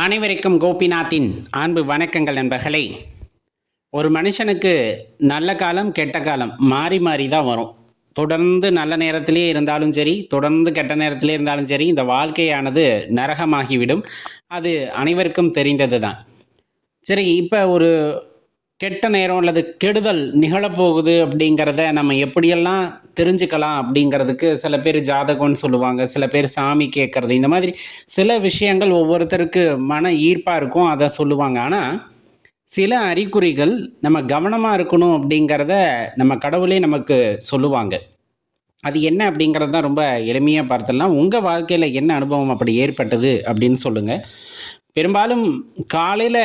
அனைவருக்கும் கோபிநாத்தின் அன்பு வணக்கங்கள் நண்பர்களே. ஒரு மனுஷனுக்கு நல்ல காலம் கெட்ட காலம் மாறி மாறி தான் வரும். தொடர்ந்து நல்ல நேரத்திலே இருந்தாலும் சரி தொடர்ந்து கெட்ட நேரத்திலே இருந்தாலும் சரி இந்த வாழ்க்கையானது நரகமாகிவிடும். அது அனைவருக்கும் தெரிந்தது தான் சரி இப்போ ஒரு கெட்ட நேரம் அல்லது கெடுதல் நிகழப்போகுது அப்படிங்கிறத நம்ம எப்படியெல்லாம் தெரிஞ்சுக்கலாம் அப்படிங்கிறதுக்கு சில பேர் ஜாதகம்னு சொல்லுவாங்க சில பேர் சாமி கேட்குறது இந்த மாதிரி சில விஷயங்கள் ஒவ்வொருத்தருக்கு மன ஈர்ப்பாக இருக்கும் அதை சொல்லுவாங்க. ஆனால் சில அறிகுறிகள் நம்ம கவனமாக இருக்கணும் அப்படிங்கிறத நம்ம கடவுளே நமக்கு சொல்லுவாங்க. அது என்ன அப்படிங்கிறது தான் ரொம்ப எளிமையாக பார்த்துடலாம். உங்கள் வாழ்க்கையில் என்ன அனுபவம் அப்படி ஏற்பட்டது அப்படின்னு சொல்லுங்கள் பெரும்பாலும் காலையில்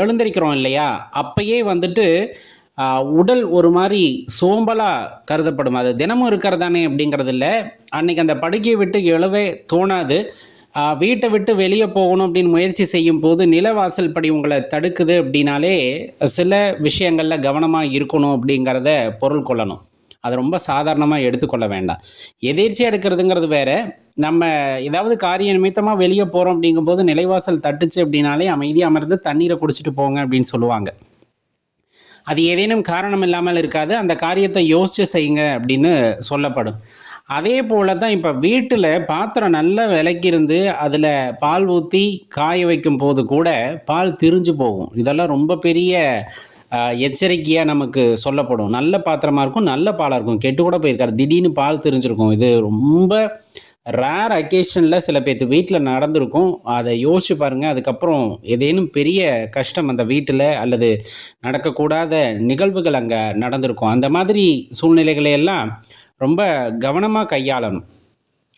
எழுந்திருக்கிறோம் இல்லையா? அப்பயே வந்துட்டு உடல் ஒரு மாதிரி சோம்பலாக கருதப்படும்? அது தினமும் இருக்கிறதானே அப்படிங்கிறது இல்லை. அன்னைக்கு அந்த படுக்கையை விட்டு எழவே தோணாது. வீட்டை விட்டு வெளியே போகணும் அப்படின்னு முயற்சி செய்யும் போது நிலவாசல் படி உங்களை தடுக்குது அப்படின்னாலே சில விஷயங்களில் கவனமாக இருக்கணும் அப்படிங்கிறத பொருள் கொள்ளணும். அது ரொம்ப சாதாரணமாக எடுத்துக்கொள்ள வேண்டாம். எதிர்ச்சியாக எடுக்கிறதுங்கிறது வேறு. நம்ம ஏதாவது காரிய நிமித்தமாக வெளியே போகிறோம் அப்படிங்கும்போது நிலைவாசல் தட்டுச்சு அப்படின்னாலே அமைதியாக அமர்ந்து தண்ணீரை குடிச்சிட்டு போங்க அப்படின்னு சொல்லுவாங்க. அது ஏதேனும் காரணம் இல்லாமல் இருக்காது. அந்த காரியத்தை யோசித்து செய்யுங்க அப்படின்னு சொல்லப்படும். அதே போல தான் இப்போ வீட்டில் பாத்திரம் நல்லா விளக்கிருந்து அதில் பால் ஊற்றி காய வைக்கும் போது கூட பால் திரிஞ்சு போகும். இதெல்லாம் ரொம்ப பெரிய எச்சரிக்கையாக நமக்கு சொல்லப்படும். நல்ல பாத்திரமா இருக்கும் நல்ல பாலாக இருக்கும். கெட்டு கூட போயிருக்காரு திடீர்னு பால் தெரிஞ்சிருக்கும். இது ரொம்ப ரேர் அக்கேஷனில் சில பேர்த்து வீட்டில் நடந்திருக்கும். அதை யோசிச்சு பாருங்கள் அதுக்கப்புறம் ஏதேனும் பெரிய கஷ்டம் அந்த வீட்டில் அல்லது நடக்கக்கூடாத நிகழ்வுகள் அங்கே நடந்திருக்கும். அந்த மாதிரி சூழ்நிலைகளை எல்லாம் ரொம்ப கவனமாக கையாளணும்.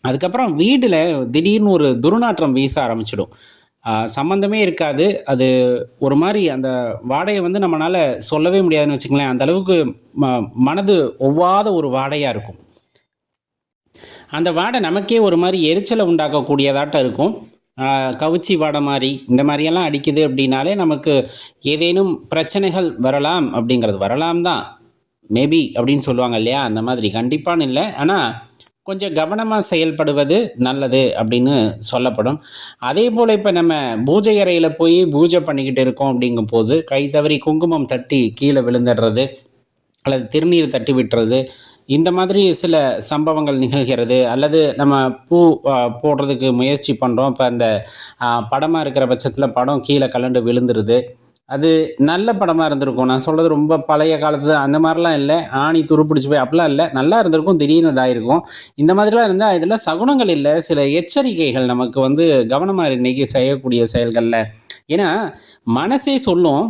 அதுக்கப்புறம் வீட்டில் திடீர்னு ஒரு துர்நாற்றம் வீச ஆரம்பிச்சிடும். சம்மந்தமே இருக்காது. அது ஒரு மாதிரி அந்த வாடையை வந்து நம்மளால் சொல்லவே முடியாதுன்னு வச்சுக்கங்களேன். அந்த அளவுக்கு ம மனது ஒவ்வாத ஒரு வாடையாக இருக்கும். அந்த வாடை நமக்கே ஒரு மாதிரி எரிச்சலை உண்டாக்கக்கூடியதாட்டம் இருக்கும். கவுச்சி வாடை மாதிரி இந்த மாதிரியெல்லாம் அடிக்குது அப்படின்னாலே நமக்கு ஏதேனும் பிரச்சனைகள் வரலாம் அப்படிங்கிறது. வரலாம் தான். மேபி அப்படின்னு சொல்லுவாங்க இல்லையா? அந்த மாதிரி. கண்டிப்பான்னு இல்லை. ஆனால் கொஞ்சம் கவனமாக செயல்படுவது நல்லது அப்படின்னு சொல்லப்படும். அதே போல் இப்போ நம்ம பூஜை அறையில் போய் பூஜை பண்ணிக்கிட்டு இருக்கோம் அப்படிங்கும்போது கை தவறி குங்குமம் தட்டி கீழே விழுந்துடுறது அல்லது திருநீர் தட்டி விட்டுறது இந்த மாதிரி சில சம்பவங்கள் நிகழ்கிறது அல்லது நம்ம பூ போடுறதுக்கு முயற்சி பண்ணுறோம் இப்போ அந்த படமாக இருக்கிற பட்சத்தில் படம் கீழே கலண்டு விழுந்துருது. அது நல்ல படமாக இருந்திருக்கும். நான் சொல்கிறது ரொம்ப பழைய காலத்து அந்த மாதிரிலாம் இல்லை. ஆணி துருப்பிடிச்சு போய் அப்படிலாம் இல்லை. நல்லா இருந்திருக்கும் திடீர்னு இதாயிருக்கும். இந்த மாதிரிலாம் இருந்தால் இதெல்லாம் சகுனங்கள் இல்லை. சில எச்சரிக்கைகள் நமக்கு வந்து கவனமாக இன்னைக்கு செய்யக்கூடிய செயல்களில். ஏன்னா மனசே சொல்லும்.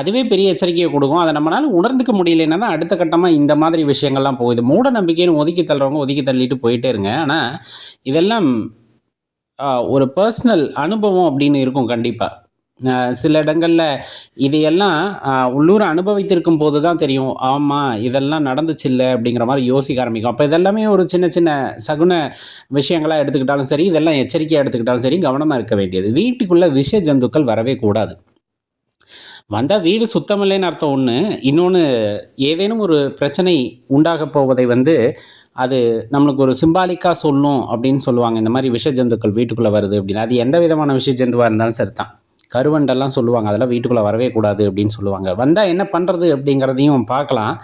அதுவே பெரிய எச்சரிக்கையை கொடுக்கும். அதை நம்மளால் உணர்ந்துக்க முடியலன்னா தான் அடுத்த கட்டமாக இந்த மாதிரி விஷயங்கள்லாம் போகுது. மூட நம்பிக்கைன்னு ஒதுக்கி தள்ளுறவங்க ஒதுக்கி தள்ளிட்டு போயிட்டே இருங்க. ஆனால் இதெல்லாம் ஒரு பர்சனல் அனுபவம் அப்படின்னு இருக்கும் கண்டிப்பாக சில இடங்களில் இதையெல்லாம் உள்ளூர் அனுபவித்திருக்கும் போது தான் தெரியும். ஆமாம் இதெல்லாம் நடந்துச்சில்ல அப்படிங்கிற மாதிரி யோசிக்க ஆரம்பிக்கும். அப்போ இதெல்லாமே ஒரு சின்ன சின்ன சகுன விஷயங்களாக எடுத்துக்கிட்டாலும் சரி இதெல்லாம் எச்சரிக்கையாக எடுத்துக்கிட்டாலும் சரி கவனமாக இருக்க வேண்டியது. வீட்டுக்குள்ளே விஷ ஜந்துக்கள் வரவே கூடாது. வந்தால் வீடு சுத்தமில்லைன்னு அர்த்தம் ஒன்று இன்னொன்று ஏதேனும் ஒரு பிரச்சனை உண்டாக போவதை வந்து அது நம்மளுக்கு ஒரு சிம்பாலிக்காக சொல்லும் அப்படின்னு சொல்லுவாங்க. இந்த மாதிரி விஷ ஜந்துக்கள் வீட்டுக்குள்ளே வருது அப்படின்னா அது எந்த விதமான விஷ ஜந்துவாக இருந்தாலும் சரி தான் கருவண்டெல்லாம் சொல்லுவாங்க. அதெல்லாம் வீட்டுக்குள்ளே வரவே கூடாது அப்படின்னு சொல்லுவாங்க. வந்தால் என்ன பண்ணுறது அப்படிங்கிறதையும் பார்க்கலாம்.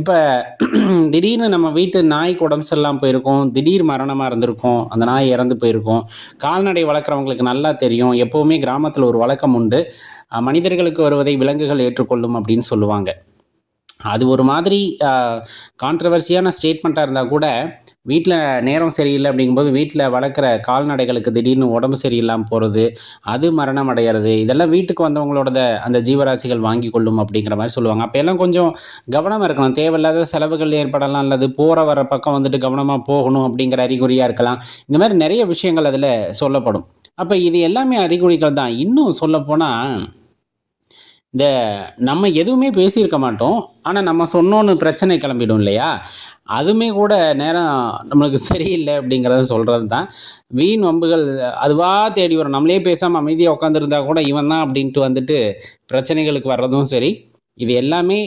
இப்போ திடீர்னு நம்ம வீட்டு நாய்க்கு உடம்பு சரியில்லாமல் போயிருக்கோம். திடீர் மரணமாக இருந்திருக்கும். அந்த நாய் இறந்து போயிருக்கும். கால்நடை வளர்க்குறவங்களுக்கு நல்லா தெரியும். எப்போவுமே கிராமத்தில் ஒரு வழக்கம் உண்டு. மனிதர்களுக்கு வருவதை விலங்குகள் ஏற்றுக்கொள்ளும் அப்படின்னு சொல்லுவாங்க. அது ஒரு மாதிரி கான்ட்ரவர்சியான ஸ்டேட்மெண்ட்டாக இருந்தால் கூட வீட்டில் நேரம் சரியில்லை அப்படிங்கும்போது வீட்டில் வளர்க்குற கால்நடைகளுக்கு திடீர்னு உடம்பு சரியில்லாமல் போகிறது அது மரணம் அடையிறது இதெல்லாம் வீட்டுக்கு வந்தவங்களோட அந்த ஜீவராசிகள் வாங்கி கொள்ளும் அப்படிங்கிற மாதிரி சொல்லுவாங்க. அப்போ எல்லாம் கொஞ்சம் கவனமாக இருக்கணும். தேவையில்லாத செலவுகள் ஏற்படலாம் அல்லது போகிற வர பக்கம் வந்துட்டு கவனமாக போகணும் அப்படிங்கிற அறிகுறியாக இருக்கலாம். இந்த மாதிரி நிறைய விஷயங்கள் அதில் சொல்லப்படும். அப்போ இது எல்லாமே அறிகுறிகள் தான். இன்னும் சொல்லப்போனால் இந்த நம்ம எதுவுமே பேசியிருக்க மாட்டோம் ஆனால் நம்ம சொன்னோன்னு பிரச்சனை கிளம்பிடும் இல்லையா? அதுவுமே கூட நேரம் நம்மளுக்கு சரியில்லை அப்படிங்கிறத சொல்கிறது தான் வீண் வம்புகள் அதுவாக தேடி வரும். நம்மளே பேசாமல் அமைதியாக உட்காந்துருந்தா கூட இவன் தான் அப்படின்ட்டு வந்துட்டு பிரச்சனைகளுக்கு வர்றதும் சரி. இது எல்லாமே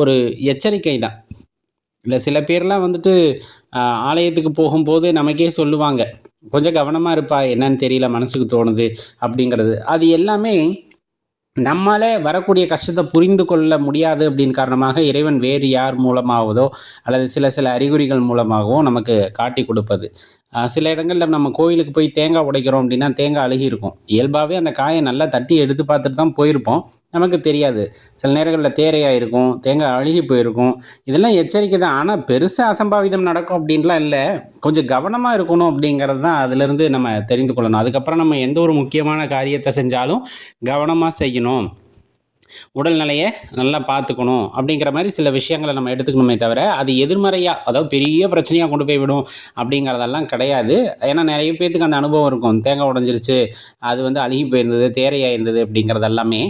ஒரு எச்சரிக்கை தான். இல்லை சில பேர்லாம் வந்துட்டு ஆலயத்துக்கு போகும்போது நமக்கே சொல்லுவாங்க கொஞ்சம் கவனமாக இருப்பா என்னன்னு தெரியல மனசுக்கு தோணுது அப்படிங்கிறது. அது எல்லாமே நம்மாலே வரக்கூடிய கஷ்டத்தை புரிந்து கொள்ள முடியாது அப்படின்னு காரணமாக இறைவன் வேறு யார் மூலமாகவதோ அல்லது சில சில அறிகுறிகள் மூலமாகவோ நமக்கு காட்டி கொடுப்பது. சில இடங்களில் நம்ம கோயிலுக்கு போய் தேங்காய் உடைக்கிறோம் அப்படின்னா தேங்காய் அழுகி இருக்கும் இயல்பாகவே அந்த காயை நல்லா தட்டி எடுத்து பார்த்துட்டு தான் போயிருப்போம். நமக்கு தெரியாது. சில நேரங்களில் தேரையாக இருக்கும் தேங்காய் அழுகி போயிருக்கும். இதெல்லாம் எச்சரிக்கை தான். ஆனால் பெருசாக அசம்பாவிதம் நடக்கும் அப்படின்லாம் இல்லை. கொஞ்சம் கவனமாக இருக்கணும் அப்படிங்கிறது தான் அதிலிருந்து நம்ம தெரிந்து கொள்ளணும். அதுக்கப்புறம் நம்ம எந்த ஒரு முக்கியமான காரியத்தை செஞ்சாலும் கவனமாக செய்யணும். உடல்நிலையை நல்லா பார்த்துக்கணும் அப்படிங்கிற மாதிரி சில விஷயங்களை நம்ம எடுத்துக்கணுமே தவிர அது எதிர்மறையாக அதாவது பெரிய பிரச்சனையாக கொண்டு போய் விடும் அப்படிங்கிறதெல்லாம் கிடையாது. ஏன்னா நிறைய பேர்த்துக்கு அந்த அனுபவம் இருக்கும். தேங்காய் உடஞ்சிருச்சு அது வந்து அழுகி போயிருந்தது தேரையாக இருந்தது அப்படிங்கிறது எல்லாமே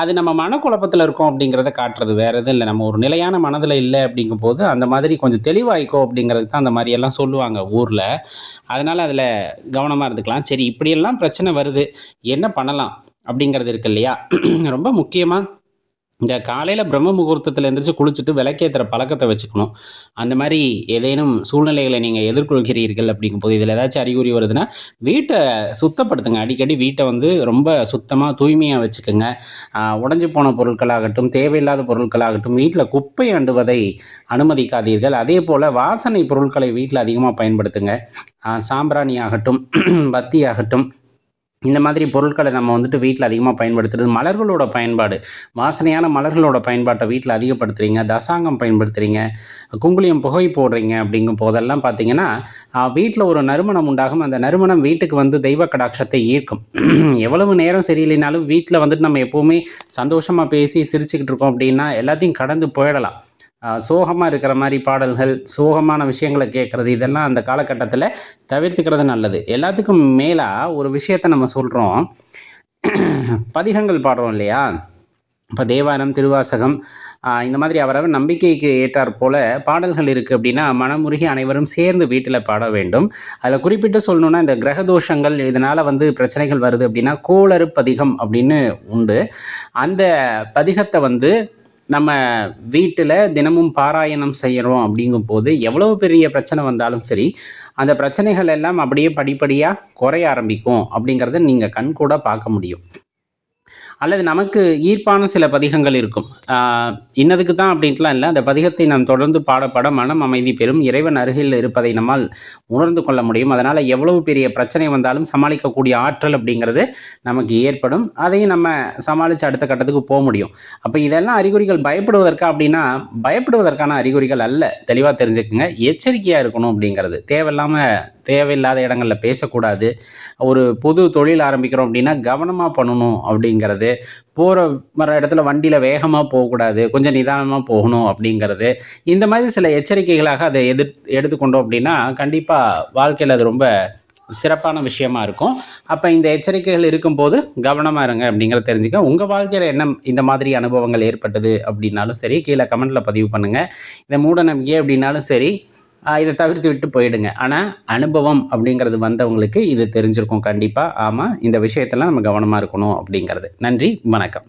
அது நம்ம மனக்குழப்பத்தில் இருக்கோம் அப்படிங்கிறத காட்டுறது. வேறு எதுவும் இல்லை. நம்ம ஒரு நிலையான மனதில் இல்லை அப்படிங்கும் போது அந்த மாதிரி கொஞ்சம் தெளிவாயிக்கோ அப்படிங்கிறது தான் அந்த மாதிரியெல்லாம் சொல்லுவாங்க ஊரில். அதனால் அதில் கவனமாக இருந்துக்கலாம். சரி இப்படியெல்லாம் பிரச்சனை வருது. என்ன பண்ணலாம் அப்படிங்கிறது இருக்கு இல்லையா? ரொம்ப முக்கியமாக இந்த காலையில் பிரம்ம முகூர்த்தத்தில் எந்திரிச்சு குளிச்சுட்டு விளக்கேற்றுற பழக்கத்தை வச்சுக்கணும். அந்த மாதிரி ஏதேனும் சூழ்நிலைகளை நீங்கள் எதிர்கொள்கிறீர்கள் அப்படிங்கும்போது இதில் ஏதாச்சும் அறிகுறி வருதுன்னா வீட்டை சுத்தப்படுத்துங்க. அடிக்கடி வீட்டை வந்து ரொம்ப சுத்தமாக தூய்மையாக வச்சுக்கோங்க. உடஞ்சி போன பொருட்களாகட்டும் தேவையில்லாத பொருட்களாகட்டும் வீட்டில் குப்பை அண்டுவதை அனுமதிக்காதீர்கள். அதே போல் வாசனை பொருட்களை வீட்டில் அதிகமாக பயன்படுத்துங்க. சாம்பிராணி ஆகட்டும் பத்தி ஆகட்டும் இந்த மாதிரி பொருட்களை நம்ம வந்துட்டு வீட்டில் அதிகமாக பயன்படுத்துறது மலர்களோட பயன்பாடு. வாசனையான மலர்களோட பயன்பாட்டை வீட்டில் அதிகப்படுத்துறீங்க. தசாங்கம் பயன்படுத்துகிறீங்க குங்குளியம் புகை போடுறீங்க அப்படிங்கும் போதெல்லாம் பார்த்தீங்கன்னா வீட்டில் ஒரு நறுமணம் உண்டாகும். அந்த நறுமணம் வீட்டுக்கு வந்து தெய்வ கடாட்சத்தை ஈர்க்கும். எவ்வளவு நேரம் சரியில்லைனாலும் வீட்டில் வந்துட்டு நம்ம எப்போவுமே சந்தோஷமாக பேசி சிரிச்சுக்கிட்டு இருக்கோம் அப்படின்னா எல்லாத்தையும் கடந்து போயிடலாம். சோகமாக இருக்கிற மாதிரி பாடல்கள் சோகமான விஷயங்களை கேட்குறது இதெல்லாம் அந்த காலகட்டத்தில் தவிர்த்துக்கிறது நல்லது. எல்லாத்துக்கும் மேலாக ஒரு விஷயத்தை நம்ம சொல்கிறோம் பதிகங்கள் பாடுறோம் இல்லையா? இப்போ தேவாரம் திருவாசகம் இந்த மாதிரி அவரவர் நம்பிக்கைக்கு ஏற்றாற் போல பாடல்கள் இருக்குது அப்படின்னா மனமுருகி அனைவரும் சேர்ந்து வீட்டில் பாட வேண்டும். அதில் குறிப்பிட்டு சொல்லணுன்னா இந்த கிரக தோஷங்கள் இதனால் வந்து பிரச்சனைகள் வருது அப்படின்னா கோளறு பதிகம் அப்படின்னு உண்டு. அந்த பதிகத்தை வந்து நம்ம வீட்டில் தினமும் பாராயணம் செய்கிறோம் அப்படிங்கும் போது பெரிய பிரச்சனை வந்தாலும் சரி அந்த பிரச்சனைகள் எல்லாம் அப்படியே படிப்படியாக குறைய ஆரம்பிக்கும் அப்படிங்கிறத நீங்கள் கண்கூட பார்க்க முடியும். அல்லது நமக்கு ஈர்ப்பான சில பதிகங்கள் இருக்கும். இன்னதுக்கு தான் அப்படின்ட்டுலாம் இல்லை. அந்த பதிகத்தை நாம் தொடர்ந்து பாடப்பட மனம் அமைதி பெறும். இறைவன் அருகில் இருப்பதை நம்மால் உணர்ந்து கொள்ள முடியும். அதனால் எவ்வளவு பெரிய பிரச்சனை வந்தாலும் சமாளிக்கக்கூடிய ஆற்றல் அப்படிங்கிறது நமக்கு ஏற்படும். அதையும் நம்ம சமாளித்து அடுத்த கட்டத்துக்கு போக முடியும். அப்போ இதெல்லாம் அறிகுறிகள் பயப்படுவதற்கா அப்படின்னா பயப்படுவதற்கான அறிகுறிகள் அல்ல. தெளிவாக தெரிஞ்சுக்குங்க. எச்சரிக்கையாக இருக்கணும் அப்படிங்கிறது. தேவையில்லாமல் தேவையில்லாத இடங்களில் பேசக்கூடாது. ஒரு புது தொழில் ஆரம்பிக்கிறோம் அப்படின்னா கவனமாக பண்ணணும் அப்படிங்கிறது போகிற வர இடத்துல வண்டியில் வேகமாக போகக்கூடாது. கொஞ்சம் நிதானமாக போகணும் அப்படிங்கிறது. இந்த மாதிரி சில எச்சரிக்கைகளாக அதை எதிர் எடுத்துக்கொண்டோம் அப்படின்னா கண்டிப்பாக வாழ்க்கையில் அது ரொம்ப சிறப்பான விஷயமா இருக்கும். அப்போ இந்த எச்சரிக்கைகள் இருக்கும்போது கவனமாக இருங்க அப்படிங்கிறத தெரிஞ்சுக்க. உங்கள் வாழ்க்கையில் என்ன இந்த மாதிரி அனுபவங்கள் ஏற்பட்டது அப்படின்னாலும் சரி கீழே கமெண்ட்டில் பதிவு பண்ணுங்கள் இந்த மூட நம்பிக்கை அப்படின்னாலும் சரி இதை தவிர்த்து விட்டு போயிடுங்க. ஆனால் அனுபவம் அப்படிங்கிறது வந்தவங்களுக்கு இது தெரிஞ்சிருக்கும் கண்டிப்பாக ஆமாம் இந்த விஷயத்தெல்லாம் நம்ம கவனமாக இருக்கணும் அப்படிங்கிறது. நன்றி வணக்கம்.